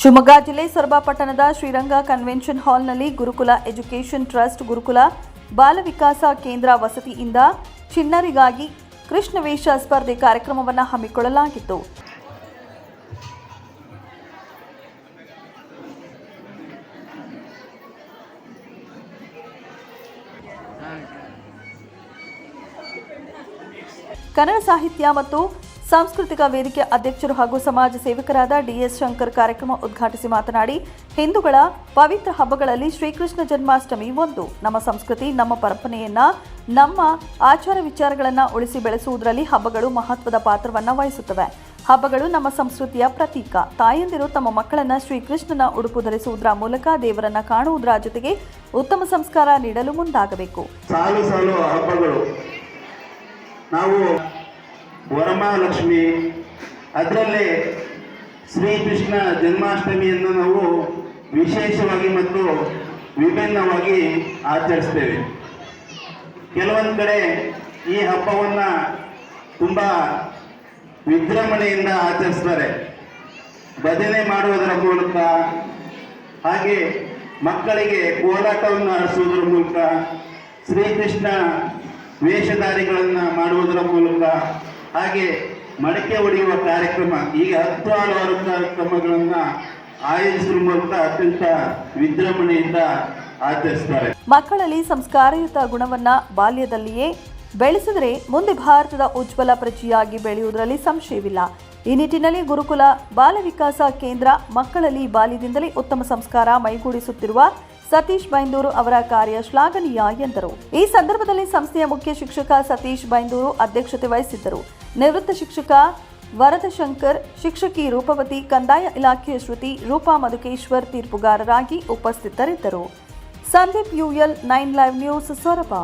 ಶಿವಮೊಗ್ಗ ಜಿಲ್ಲೆ ಸೊರಬ ಪಟ್ಟಣದ ಶ್ರೀರಂಗ ಕನ್ವೆನ್ಷನ್ ಹಾಲ್ನಲ್ಲಿ ಗುರುಕುಲ ಎಜುಕೇಷನ್ ಟ್ರಸ್ಟ್ ಗುರುಕುಲ ಬಾಲ ವಿಕಾಸ ಕೇಂದ್ರ ವಸತಿಯಿಂದ ಚಿಣ್ಣರಿಗಾಗಿ ಕೃಷ್ಣವೇಷ ಸ್ಪರ್ಧೆ ಕಾರ್ಯಕ್ರಮವನ್ನು ಹಮ್ಮಿಕೊಳ್ಳಲಾಗಿತ್ತು. ಕನ್ನಡ ಸಾಹಿತ್ಯ ಮತ್ತು ಸಾಂಸ್ಕೃತಿಕ ವೇದಿಕೆ ಅಧ್ಯಕ್ಷರು ಹಾಗೂ ಸಮಾಜ ಸೇವಕರಾದ ಡಿಎಸ್ ಶಂಕರ್ ಕಾರ್ಯಕ್ರಮ ಉದ್ಘಾಟಿಸಿ ಮಾತನಾಡಿ, ಹಿಂದೂಗಳ ಪವಿತ್ರ ಹಬ್ಬಗಳಲ್ಲಿ ಶ್ರೀಕೃಷ್ಣ ಜನ್ಮಾಷ್ಟಮಿ ಒಂದು. ನಮ್ಮ ಸಂಸ್ಕೃತಿ, ನಮ್ಮ ಪರಂಪರೆಯನ್ನ, ನಮ್ಮ ಆಚಾರ ವಿಚಾರಗಳನ್ನು ಉಳಿಸಿ ಬೆಳೆಸುವುದರಲ್ಲಿ ಹಬ್ಬಗಳು ಮಹತ್ವದ ಪಾತ್ರವನ್ನು ವಹಿಸುತ್ತವೆ. ಹಬ್ಬಗಳು ನಮ್ಮ ಸಂಸ್ಕೃತಿಯ ಪ್ರತೀಕ. ತಾಯಂದಿರು ತಮ್ಮ ಮಕ್ಕಳನ್ನ ಶ್ರೀಕೃಷ್ಣನ ಉಡುಪು ಧರಿಸುವುದರ ಮೂಲಕ ದೇವರನ್ನ ಕಾಣುವುದರ ಜೊತೆಗೆ ಉತ್ತಮ ಸಂಸ್ಕಾರ ನೀಡಲು ಮುಂದಾಗಬೇಕು. ಸಾಲು ಸಾಲು ಹಬ್ಬಗಳು. ನಾವು ವರಮಹಾಲಕ್ಷ್ಮಿ. ಅದರಲ್ಲಿ ಶ್ರೀಕೃಷ್ಣ ಜನ್ಮಾಷ್ಟಮಿಯನ್ನು ನಾವು ವಿಶೇಷವಾಗಿ ಮತ್ತು ವಿಭಿನ್ನವಾಗಿ ಆಚರಿಸ್ತೇವೆ. ಕೆಲವೊಂದು ಕಡೆ ಈ ಹಬ್ಬವನ್ನು ತುಂಬ ವಿಜೃಂಭಣೆಯಿಂದ ಆಚರಿಸ್ತಾರೆ. ಭಜನೆ ಮಾಡುವುದರ ಮೂಲಕ, ಹಾಗೆ ಮಕ್ಕಳಿಗೆ ಕೋಲಾಟವನ್ನು ಆಡಿಸುವುದರ ಮೂಲಕ, ಶ್ರೀಕೃಷ್ಣ ವೇಷಧಾರಿಗಳನ್ನು ಮಾಡುವುದರ ಮೂಲಕ ಹಾಗೆ ಮಡಕೆ ಹೊಡೆಯುವ ಕಾರ್ಯಕ್ರಮ, ಈಗ ಹತ್ತು ಹಲವಾರು ಕಾರ್ಯಕ್ರಮಗಳನ್ನು ಆಯೋಜಿಸುವ ಮೂಲಕ ಅತ್ಯಂತ ವಿಜೃಂಭಣೆಯಿಂದ ಆಚರಿಸ್ತಾರೆ ಮಕ್ಕಳಲ್ಲಿ ಸಂಸ್ಕಾರಯುತ ಗುಣವನ್ನ ಬಾಲ್ಯದಲ್ಲಿಯೇ ಬೆಳೆಸಿದರೆ ಮುಂದೆ ಭಾರತದ ಉಜ್ವಲ ಪ್ರಜೆಯಾಗಿ ಬೆಳೆಯುವುದರಲ್ಲಿ ಸಂಶಯವಿಲ್ಲ. ಈ ನಿಟ್ಟಿನಲ್ಲಿ ಗುರುಕುಲ ಬಾಲ ವಿಕಾಸ ಕೇಂದ್ರ ಮಕ್ಕಳಲ್ಲಿ ಬಾಲ್ಯದಿಂದಲೇ ಉತ್ತಮ ಸಂಸ್ಕಾರ ಮೈಗೂಡಿಸುತ್ತಿರುವ ಸತೀಶ್ ಬೈಂದೂರು ಅವರ ಕಾರ್ಯ ಶ್ಲಾಘನೀಯ ಎಂದರು. ಈ ಸಂದರ್ಭದಲ್ಲಿ ಸಂಸ್ಥೆಯ ಮುಖ್ಯ ಶಿಕ್ಷಕ ಸತೀಶ್ ಬೈಂದೂರು ಅಧ್ಯಕ್ಷತೆ ವಹಿಸಿದ್ದರು. ನಿವೃತ್ತ ಶಿಕ್ಷಕ ವರದಶಂಕರ್, ಶಿಕ್ಷಕಿ ರೂಪವತಿ, ಕಂದಾಯ ಇಲಾಖೆಯ ಶ್ರುತಿ ರೂಪಾ ಮಧುಕೇಶ್ವರ್ ತೀರ್ಪುಗಾರರಾಗಿ ಉಪಸ್ಥಿತರಿದ್ದರು. Sandeep UL, nine live news Soraba.